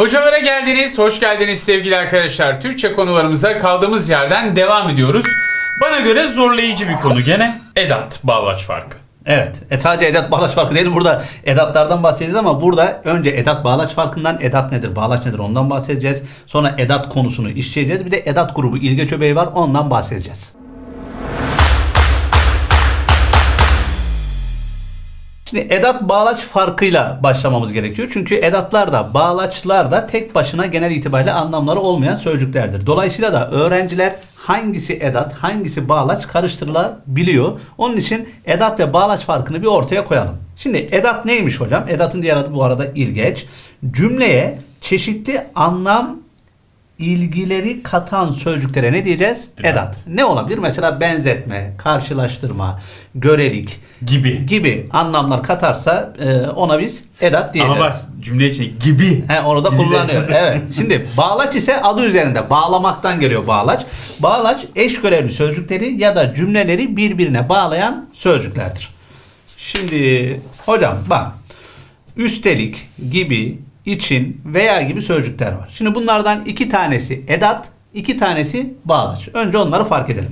Hocalara geldiniz, hoş geldiniz sevgili arkadaşlar. Türkçe konularımıza kaldığımız yerden devam ediyoruz. Bana göre zorlayıcı bir konu gene. Edat, bağlaç farkı. Evet. E, sadece edat bağlaç farkı değil. Burada edatlardan bahsedeceğiz ama burada önce edat bağlaç farkından edat nedir, bağlaç nedir ondan bahsedeceğiz. Sonra edat konusunu işleyeceğiz. Bir de edat grubu ilgeç öbeği var ondan bahsedeceğiz. Şimdi edat bağlaç farkıyla başlamamız gerekiyor. Çünkü edatlar da bağlaçlar da tek başına genel itibariyle anlamları olmayan sözcüklerdir. Dolayısıyla da öğrenciler hangisi edat, hangisi bağlaç karıştırılabiliyor. Onun için edat ve bağlaç farkını bir ortaya koyalım. Şimdi edat neymiş hocam? Edatın diğer adı bu arada ilgeç. Cümleye çeşitli anlam ilgileri katan sözcüklere ne diyeceğiz? Edat. Edat. Ne olabilir? Mesela benzetme, karşılaştırma, görelik, Gibi. gibi anlamlar katarsa e, ona biz edat diyeceğiz. Ama bak cümle içinde gibi. He, onu da Gibi de- kullanıyor. evet. Şimdi bağlaç ise adı üzerinde. Bağlamaktan geliyor bağlaç. Bağlaç eş görevli sözcükleri ya da cümleleri birbirine bağlayan sözcüklerdir. Şimdi hocam bak. Üstelik, gibi, için veya gibi sözcükler var. Şimdi bunlardan iki tanesi edat, iki tanesi bağlaç. Önce onları fark edelim.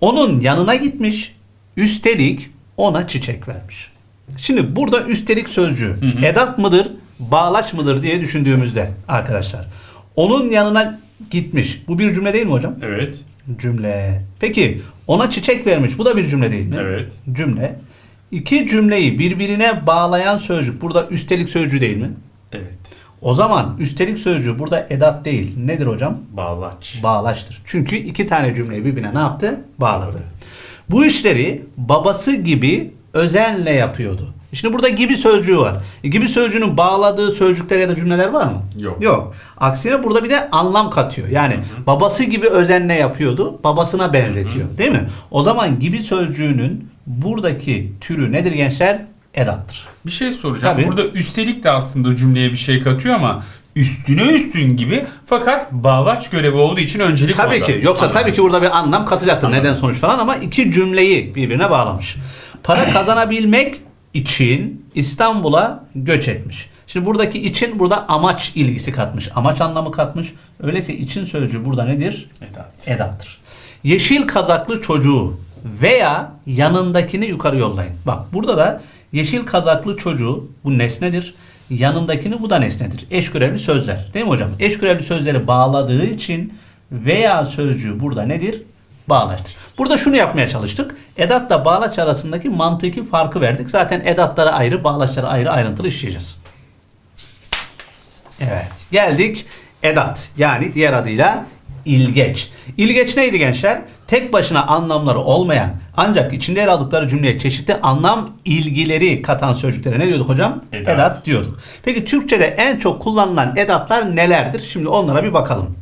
Onun yanına gitmiş, üstelik ona çiçek vermiş. Şimdi burada üstelik sözcüğü edat mıdır, bağlaç mıdır diye düşündüğümüzde arkadaşlar. Onun yanına gitmiş. Bu bir cümle değil mi hocam? Evet. Cümle. Peki ona çiçek vermiş. Bu da bir cümle değil mi? Evet. Cümle. İki cümleyi birbirine bağlayan sözcük burada üstelik sözcüğü değil mi? Evet. O zaman üstelik sözcüğü burada edat değil. Nedir hocam? Bağlaç. Bağlaçtır. Çünkü iki tane cümleyi birbirine ne yaptı? Bağladı. Bu işleri babası gibi özenle yapıyordu. Şimdi burada gibi sözcüğü var. E, gibi sözcüğünün bağladığı sözcükler ya da cümleler var mı? Yok. Yok. Aksine burada bir de anlam katıyor. Yani babası gibi özenle yapıyordu, babasına benzetiyor. Değil mi? O zaman gibi sözcüğünün buradaki türü nedir gençler? Edattır. Bir şey soracağım. Tabii. Burada üstelik de aslında cümleye bir şey katıyor ama üstüne üstün gibi fakat bağlaç görevi olduğu için öncelik Tabii orada. ki. Yoksa Anladım. tabii ki burada bir anlam katacaktır. Anladım. Neden sonuç falan ama iki cümleyi birbirine bağlamış. Para kazanabilmek için İstanbul'a göç etmiş. Şimdi buradaki için burada amaç ilgisi katmış. Amaç anlamı katmış. Öyleyse için sözcüğü burada nedir? Edat. Edattır. Yeşil kazaklı çocuğu veya yanındakini yukarı yollayın. Bak burada da yeşil kazaklı çocuğu bu nesnedir. Yanındakini bu da nesnedir. Eş görevli sözler. Değil mi hocam? Eş görevli sözleri bağladığı için veya sözcüğü burada nedir? Bağlaçtır. Burada şunu yapmaya çalıştık. Edatla bağlaç arasındaki mantıki farkı verdik. Zaten edatlara ayrı, bağlaçlara ayrı ayrıntılı işleyeceğiz. Evet. Geldik edat. Yani diğer adıyla ilgeç. İlgeç neydi gençler? Tek başına anlamları olmayan ancak içinde yer aldıkları cümleye çeşitli anlam ilgileri katan sözcüklere ne diyorduk hocam? Edat. diyorduk. Peki Türkçe'de en çok kullanılan edatlar nelerdir? Şimdi onlara bir bakalım.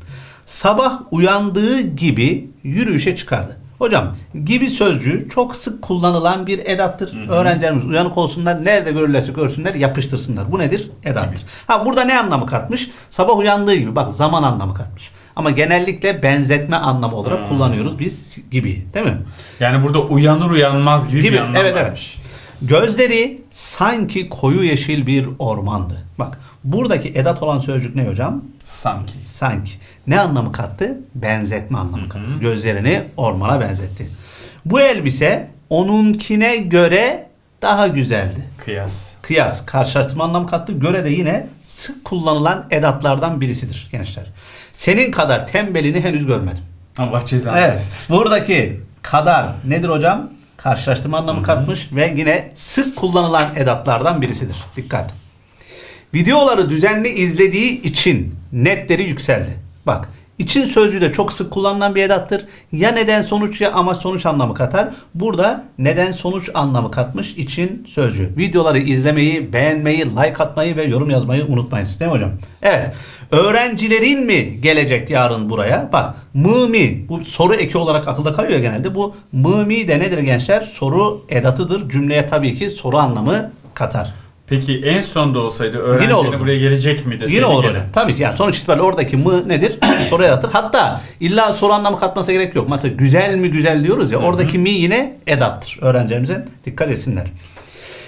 Sabah uyandığı gibi yürüyüşe çıkardı. Hocam gibi sözcüğü çok sık kullanılan bir edattır. Öğrencilerimiz uyanık olsunlar. Nerede görürlerse görsünler yapıştırsınlar. Bu nedir? Edattır. Ha burada ne anlamı katmış? Sabah uyandığı gibi. Bak zaman anlamı katmış. Ama genellikle benzetme anlamı olarak Hmm. kullanıyoruz biz gibi. Değil mi? Yani burada uyanır uyanmaz gibi, Gibi, bir anlam evet, evet. vermiş. Gözleri sanki koyu yeşil bir ormandı. Bak buradaki edat olan sözcük ne hocam? Sanki. Sanki. Ne anlamı kattı? Benzetme anlamı kattı. Gözlerini ormana benzetti. Bu elbise onunkine göre daha güzeldi. Kıyas. Kıyas, karşılaştırma anlamı kattı. Göre de yine sık kullanılan edatlardan birisidir gençler. Senin kadar tembelini henüz görmedim. Allah cezanı Evet. versin. Buradaki kadar nedir hocam? Karşılaştırma anlamı katmış ve yine sık kullanılan edatlardan birisidir. Dikkat. Videoları düzenli izlediği için netleri yükseldi. Bak için sözcüğü de çok sık kullanılan bir edattır. Ya neden sonuç ya amaç sonuç anlamı katar. Burada neden sonuç anlamı katmış için sözcüğü. Videoları izlemeyi, beğenmeyi, like atmayı ve yorum yazmayı unutmayınız. Değil mi hocam? Evet. Öğrencilerin mi gelecek yarın buraya? Bak mı mi bu soru eki olarak akılda kalıyor genelde. Bu mı mi de nedir gençler? Soru edatıdır. Cümleye tabii ki soru anlamı katar. Peki en sonda olsaydı öğrencileri olurdu. buraya gelecek mi deseydi Yine olur gene. hocam. Tabii ki yani sonuç itibariyle oradaki mı nedir? soru yaratır. Hatta illa soru anlamı katması gerek yok. Mesela güzel mi güzel diyoruz ya oradaki mi yine edattır. Öğrencilerimize dikkat etsinler.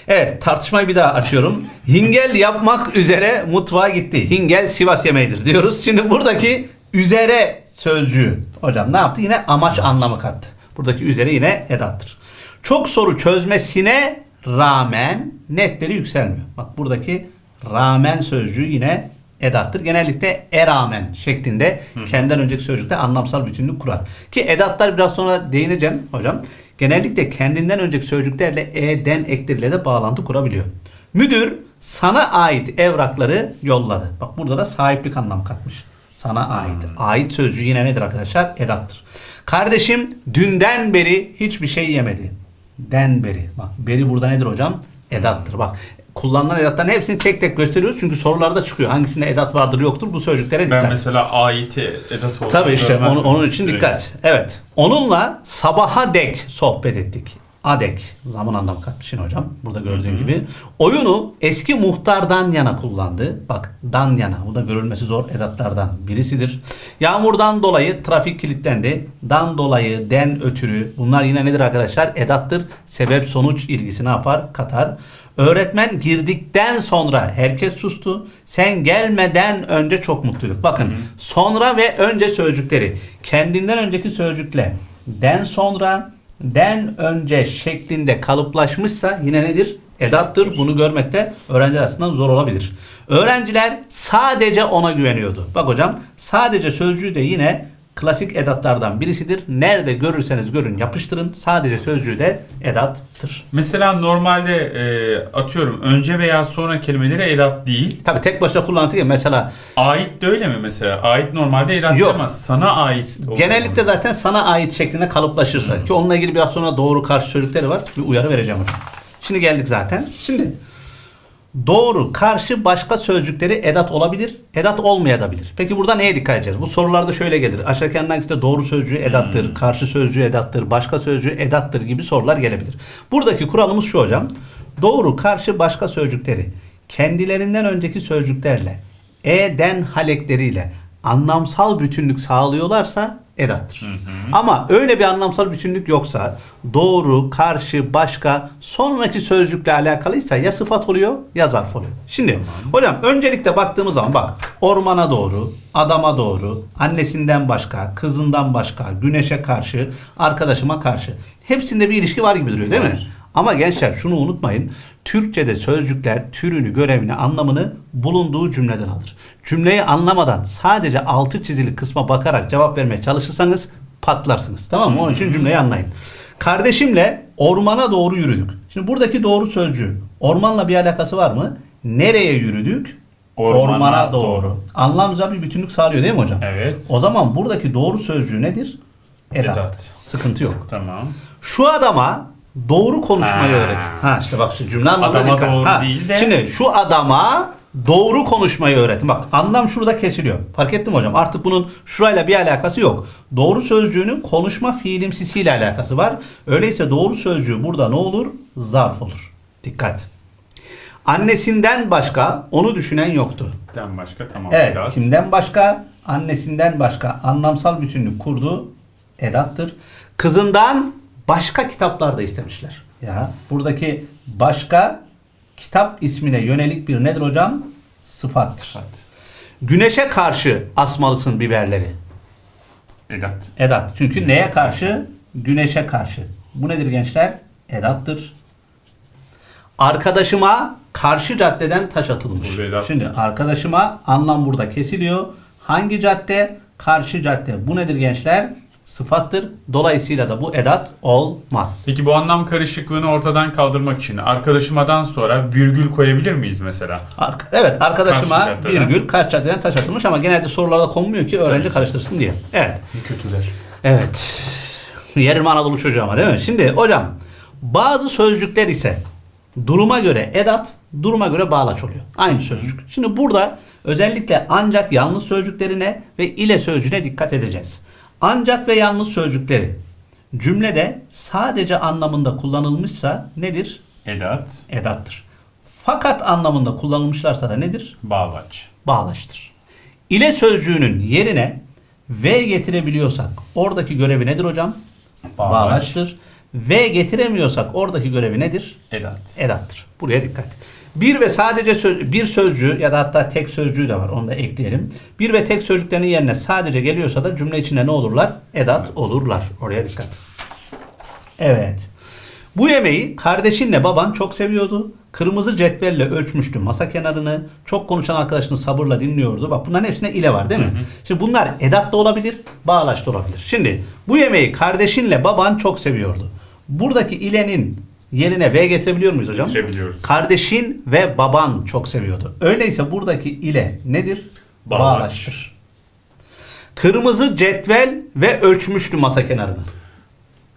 Evet tartışmayı bir daha açıyorum. Hingel yapmak üzere mutfağa gitti. Hingel Sivas yemeğidir diyoruz. Şimdi buradaki üzere sözcüğü hocam ne yaptı? Yine amaç anlamı kattı. Buradaki üzere yine edattır. Çok soru çözmesine rağmen netleri yükselmiyor. Bak buradaki rağmen sözcüğü yine edattır. Genellikle e rağmen şeklinde kendinden önceki sözcükte anlamsal bütünlük kurar. Ki edatlar biraz sonra değineceğim hocam. Genellikle kendinden önceki sözcüklerle e'den ekleriyle de bağlantı kurabiliyor. Müdür sana ait evrakları yolladı. Bak burada da sahiplik anlamı katmış. Sana ait. Ait sözcüğü yine nedir arkadaşlar? Edattır. Kardeşim dünden beri hiçbir şey yemedi. Den beri. Bak beri burada nedir hocam? Edattır. Bak kullanılan edatların hepsini tek tek gösteriyoruz. Çünkü sorularda çıkıyor. Hangisinde edat vardır yoktur bu sözcüklere dikkat. Ben mesela ait'i edat olarak Tabii işte onu- görmezdim onun için direkt. dikkat. Evet. Onunla sabaha dek sohbet ettik. Adek zaman anlamı katmışsın hocam. Burada gördüğün gibi. Oyunu eski muhtardan yana kullandı. Bak dan yana. Bu da görülmesi zor edatlardan birisidir. Yağmurdan dolayı trafik kilitlendi. Dan dolayı, den ötürü. Bunlar yine nedir arkadaşlar? Edattır. Sebep sonuç ilgisi ne yapar? Katar. Öğretmen girdikten sonra herkes sustu. Sen gelmeden önce çok mutluyduk. Bakın sonra ve önce sözcükleri kendinden önceki sözcükle den sonra den önce şeklinde kalıplaşmışsa yine nedir? Edattır. Bunu görmekte öğrenciler açısından zor olabilir. Öğrenciler sadece ona güveniyordu. Bak hocam sadece sözcüğü de yine klasik edatlardan birisidir. Nerede görürseniz görün yapıştırın. Sadece sözcüğü de edattır. Mesela normalde e, atıyorum önce veya sonra kelimeleri edat değil. Tabi tek başına kullanılsa ya mesela Ait de öyle mi mesela? Ait normalde edat Yok. demez. Sana ait. olur. genellikle zaten sana ait şeklinde kalıplaşırsa ki onunla ilgili biraz sonra doğru karşı sözcükleri var. Bir uyarı vereceğim hocam. Şimdi geldik zaten. Şimdi doğru karşı başka sözcükleri edat olabilir, edat olmayabilir. Peki burada neye dikkat edeceğiz? Bu sorularda şöyle gelir. Aşağıdaki hangisinde doğru sözcüğü edattır, karşı sözcüğü edattır, başka sözcüğü edattır gibi sorular gelebilir. Buradaki kuralımız şu hocam. Doğru karşı başka sözcükleri kendilerinden önceki sözcüklerle e-den halekleriyle anlamsal bütünlük sağlıyorlarsa edattır. Ama öyle bir anlamsal bütünlük yoksa doğru, karşı, başka sonraki sözcükle alakalıysa ya sıfat oluyor ya zarf oluyor. Şimdi hocam öncelikle baktığımız zaman bak ormana doğru, adama doğru, annesinden başka, kızından başka, güneşe karşı, arkadaşıma karşı. Hepsinde bir ilişki var gibi duruyor değil mi? Ama gençler şunu unutmayın. Türkçe'de sözcükler türünü, görevini, anlamını bulunduğu cümleden alır. Cümleyi anlamadan sadece altı çizili kısma bakarak cevap vermeye çalışırsanız patlarsınız. Tamam mı? Onun için cümleyi anlayın. Kardeşimle ormana doğru yürüdük. Şimdi buradaki doğru sözcüğü ormanla bir alakası var mı? Nereye yürüdük? Ormana doğru. doğru. Anlamsal bir bütünlük sağlıyor değil mi hocam? Evet. O zaman buradaki doğru sözcüğü nedir? Edat. Edat. Sıkıntı yok. Tamam. Şu adama doğru konuşmayı Ha. öğret. Ha işte bak şu cümle anlamına Adama dikkat. doğru Ha, değil de- Şimdi şu adama doğru konuşmayı öğretin. Bak anlam şurada kesiliyor. Fark ettim hocam. Artık bunun şurayla bir alakası yok. Doğru sözcüğünün konuşma fiilimsisiyle alakası var. Öyleyse doğru sözcüğü burada ne olur? Zarf olur. Dikkat. Annesinden başka onu düşünen yoktu. Den başka tamam. Evet. edat. Kimden başka? Annesinden başka anlamsal bütünlük kurdu. Edattır. Kızından başka kitaplar da istemişler. Ya buradaki başka kitap ismine yönelik bir nedir hocam? Sıfattır. Sıfat. Güneşe karşı asmalısın biberleri. Edat. Edat. Çünkü neye karşı? Güneşe karşı. Bu nedir gençler? Edattır. Arkadaşıma karşı caddeden taş atılmış. Şimdi arkadaşıma anlam burada kesiliyor. Hangi cadde? Karşı cadde. Bu nedir gençler? Sıfattır. Dolayısıyla da bu edat olmaz. Peki bu anlam karışıklığını ortadan kaldırmak için arkadaşımadan sonra virgül koyabilir miyiz mesela? Ark- evet arkadaşıma Karşı caddeden. virgül karşı caddeden taş atılmış ama genelde sorularda konmuyor ki öğrenci karıştırsın diye. Evet. Kötüler. Evet. Yerim Anadolu çocuğu ama değil mi? Şimdi hocam bazı sözcükler ise duruma göre edat, duruma göre bağlaç oluyor. Aynı sözcük. Şimdi burada özellikle ancak yalnız sözcüklerine ve ile sözcüğüne dikkat edeceğiz. Ancak ve yalnız sözcükleri cümlede sadece anlamında kullanılmışsa nedir? Edat. Edattır. Fakat anlamında kullanılmışlarsa da nedir? Bağlaç. bağlaçtır. İle sözcüğünün yerine V getirebiliyorsak oradaki görevi nedir hocam? Bağlaç. Bağlaçtır. V getiremiyorsak oradaki görevi nedir? Edat. Edattır. Buraya dikkat. Bir ve sadece söz, bir sözcüğü ya da hatta tek sözcüğü de var. Onu da ekleyelim. Bir ve tek sözcüklerin yerine sadece geliyorsa da cümle içinde ne olurlar? Edat olurlar. Oraya dikkat. Evet. Bu yemeği kardeşinle baban çok seviyordu. Kırmızı cetvelle ölçmüştü masa kenarını. Çok konuşan arkadaşını sabırla dinliyordu. Bak bunların hepsinde ile var değil mi? Şimdi bunlar edat da olabilir, bağlaç da olabilir. Şimdi bu yemeği kardeşinle baban çok seviyordu. Buradaki ilenin yerine V getirebiliyor muyuz hocam? Getirebiliyoruz. Kardeşin ve baban çok seviyordu. Öyleyse buradaki ile nedir? Bağlaç. Bağlaçtır. Kırmızı cetvel ve ölçmüştü masa kenarını.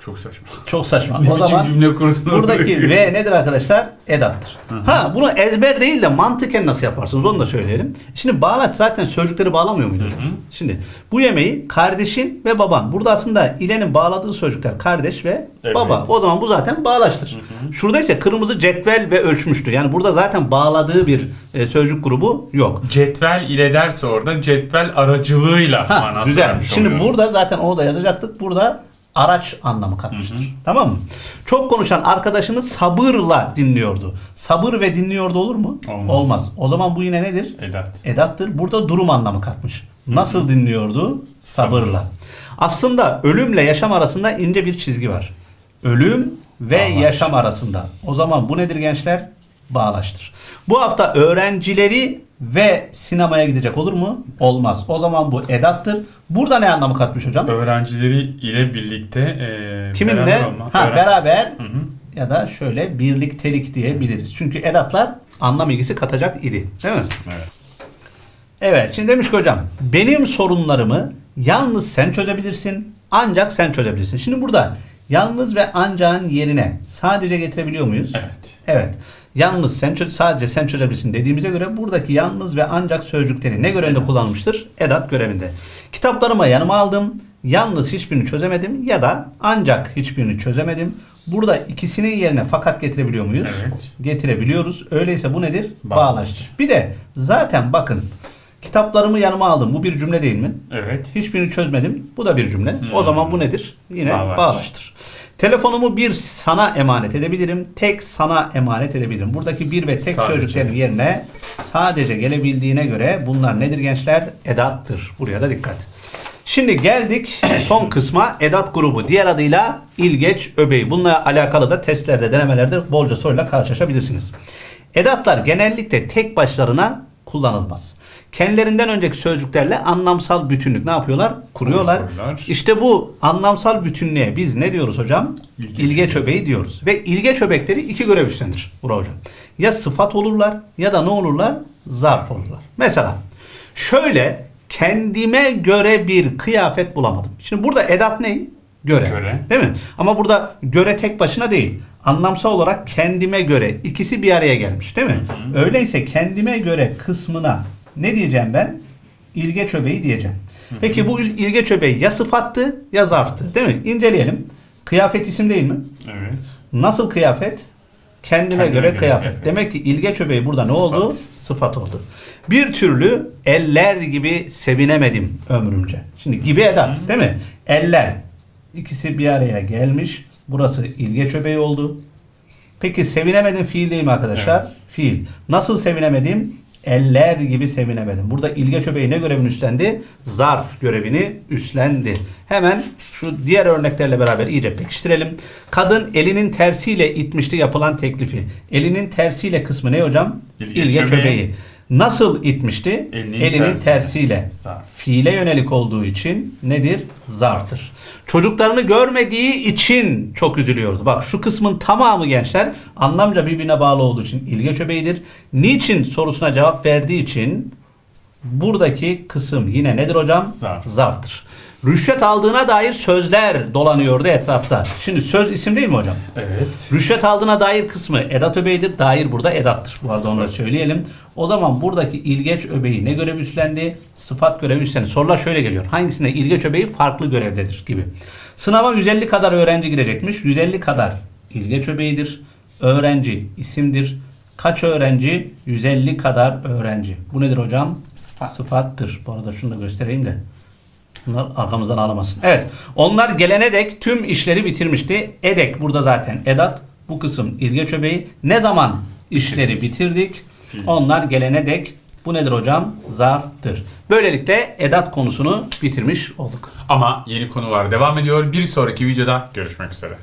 Çok saçma. Çok saçma. Ne o zaman cümle kurdun? buradaki V nedir arkadaşlar? Edattır. Ha bunu ezber değil de mantıken nasıl yaparsınız onu da söyleyelim. Şimdi bağlaç zaten sözcükleri bağlamıyor muydu? Şimdi bu yemeği kardeşin ve baban. Burada aslında ilenin bağladığı sözcükler kardeş ve Evet. baba. O zaman bu zaten bağlaçtır. Şurada ise kırmızı cetvel ve ölçmüştür. Yani burada zaten bağladığı bir e, sözcük grubu yok. Cetvel ile derse orada cetvel aracılığıyla Ha, manası güzel. Şimdi oluyor. burada zaten onu da yazacaktık. Burada araç anlamı katmıştır. Tamam mı? Çok konuşan arkadaşını sabırla dinliyordu. Sabır ve dinliyordu olur mu? Olmaz. O zaman bu yine nedir? Edat. Edattır. Burada durum anlamı katmış. Nasıl dinliyordu? Sabırla. Aslında ölümle yaşam arasında ince bir çizgi var. Ölüm ve Bağlaç. yaşam arasında. O zaman bu nedir gençler? Bağlaştır. Bu hafta öğrencileri ve sinemaya gidecek olur mu? Olmaz. O zaman bu edattır. Burada ne anlamı katmış hocam? Öğrencileri ile birlikte e, Kiminle? beraber olma. Ha, Öğren- beraber Hı hı. ya da şöyle birliktelik diyebiliriz. Çünkü edatlar anlam ilgisi katacak idi. Değil mi? Evet. Evet şimdi demiş ki hocam benim sorunlarımı yalnız sen çözebilirsin ancak sen çözebilirsin. Şimdi burada yalnız ve ancağın yerine sadece getirebiliyor muyuz? Evet. Evet. Yalnız sen sadece sen çözebilirsin dediğimize göre buradaki yalnız ve ancak sözcükleri ne görevinde Evet. kullanılmıştır? Edat görevinde. Kitaplarımı yanıma aldım. Yalnız hiçbirini çözemedim ya da ancak hiçbirini çözemedim. Burada ikisinin yerine fakat getirebiliyor muyuz? Evet. Getirebiliyoruz. Öyleyse bu nedir? Bağlaç. Bağlaçtır. Bir de zaten bakın kitaplarımı yanıma aldım. Bu bir cümle değil mi? Evet. Hiçbirini çözmedim. Bu da bir cümle. O Hmm. zaman bu nedir? Yine Bağlaç. bağlaçtır. Telefonumu bir sana emanet edebilirim. Tek sana emanet edebilirim. Buradaki bir ve tek Sadece. sözcüklerin yerine sadece gelebildiğine göre bunlar nedir gençler? Edattır. Buraya da dikkat. Şimdi geldik son kısma edat grubu diğer adıyla ilgeç öbeği. Bununla alakalı da testlerde denemelerde bolca soruyla karşılaşabilirsiniz. Edatlar genellikle tek başlarına kullanılmaz. Kendilerinden önceki sözcüklerle anlamsal bütünlük ne yapıyorlar? Kuruyorlar. Oluştururlar. İşte bu anlamsal bütünlüğe biz ne diyoruz hocam? İlgeç İlgeç öbeği diyoruz. Ve ilgeç öbekleri iki görev üstlenir Burak hocam. Ya sıfat olurlar ya da ne olurlar? Zarf olurlar. Mesela şöyle kendime göre bir kıyafet bulamadım. Şimdi burada edat ne? Göre. Göre. Değil mi? Ama burada göre tek başına değil. Anlamsal olarak kendime göre ikisi bir araya gelmiş değil mi? Öyleyse kendime göre kısmına ne diyeceğim ben? İlgeç öbeği diyeceğim. Peki bu il- ilgeç öbeği ya sıfattı ya zarftı değil mi? İnceleyelim. Kıyafet isim değil mi? Evet. Nasıl kıyafet? Kendime, Kendime göre, göre kıyafet. kıyafet. Demek ki ilgeç öbeği burada ne Sıfat. oldu? Sıfat oldu. Bir türlü eller gibi sevinemedim ömrümce. Şimdi gibi edat değil mi? Eller. İkisi bir araya gelmiş. Burası ilgeç öbeği oldu. Peki sevinemedim fiil değil mi arkadaşlar? Evet. Fiil. Nasıl sevinemedim? Eller gibi sevinemedim. Burada ilgeç öbeği ne görevini üstlendi? Zarf görevini üstlendi. Hemen şu diğer örneklerle beraber iyice pekiştirelim. Kadın elinin tersiyle itmişti yapılan teklifi. Elinin tersiyle kısmı ne hocam? İlgeç İlgeç öbeği. öbeği. Nasıl itmişti? Elinin Elinin, tersiyle. tersiyle. Zarf. Fiile yönelik olduğu için nedir? Zarftır. Çocuklarını görmediği için çok üzülüyordu. Bak şu kısmın tamamı gençler anlamca birbirine bağlı olduğu için ilgeç öbeğidir. Niçin sorusuna cevap verdiği için buradaki kısım yine nedir hocam? Zarf. Zarftır. Rüşvet aldığına dair sözler dolanıyordu etrafta. Şimdi söz isim değil mi hocam? Evet. Rüşvet aldığına dair kısmı edat öbeğidir. Dair burada edattır. Bu arada onu da söyleyelim. O zaman buradaki ilgeç öbeği ne görev üstlendi? Sıfat görevi üstlendi. Sorular şöyle geliyor. Hangisinde ilgeç öbeği farklı görevdedir gibi. Sınava 150 kadar öğrenci girecekmiş. 150 kadar ilgeç öbeğidir. Öğrenci isimdir. Kaç öğrenci? 150 kadar öğrenci. Bu nedir hocam? Sıfat. Sıfattır. Bu arada şunu da göstereyim de. Bunlar arkamızdan ağlamasın. Evet. Onlar gelene dek tüm işleri bitirmişti. Edek burada zaten edat. Bu kısım ilgeç öbeği. Ne zaman işleri bitirdik? Onlar gelene dek bu nedir hocam? Zarftır. Böylelikle edat konusunu bitirmiş olduk. Ama yeni konu var devam ediyor. Bir sonraki videoda görüşmek üzere.